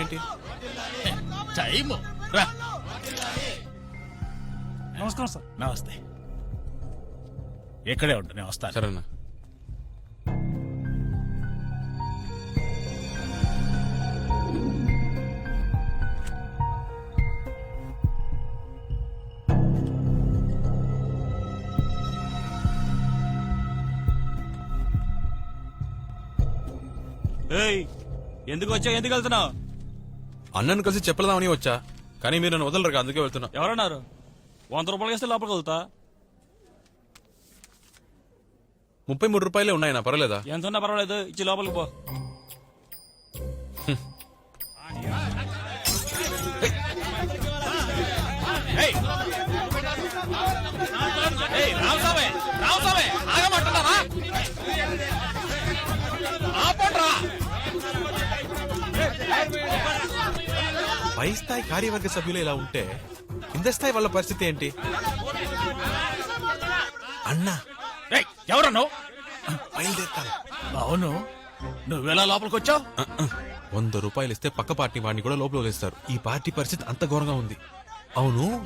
ఏంటి? టైం రా. నమస్కారం సార్. నమస్తే. ఇక్కడే ఉండు నేను వస్తాను. సరేనా. ఏయ్ ఎందుకు వచ్చావు? ఎందుకు వెళ్తున్నావు? అన్నను కలిసి చెప్పలేదామని వచ్చా కానీ మీరు నన్ను వదలరు అందుకే వెళ్తున్నా ఎవరన్నారు వంద రూపాయలకి ఇస్తే లోపలికి వెళ్తా ముప్పై మూడు రూపాయలే ఉన్నాయన్నా పర్వాలేదా ఎంత ఉన్నా పర్వాలేదు ఇచ్చి లోపలికి పో ఏయ్, పై స్థాయి కార్యవర్గ సభ్యులు ఇలా ఉంటే కింద స్థాయి వాళ్ళ పరిస్థితి ఏంటి? అన్నా. ఏయ్, ఎవరు నువ్వు బయలుదేరుతాను. అవును. నువ్వెలా లోపలికి వచ్చావు. వంద రూపాయలు ఇస్తే పక్క పార్టీ వాడిని కూడా లోపల వదిలేస్తారు. ఈ పార్టీ పరిస్థితి అంత ఘోరంగా ఉంది. అవును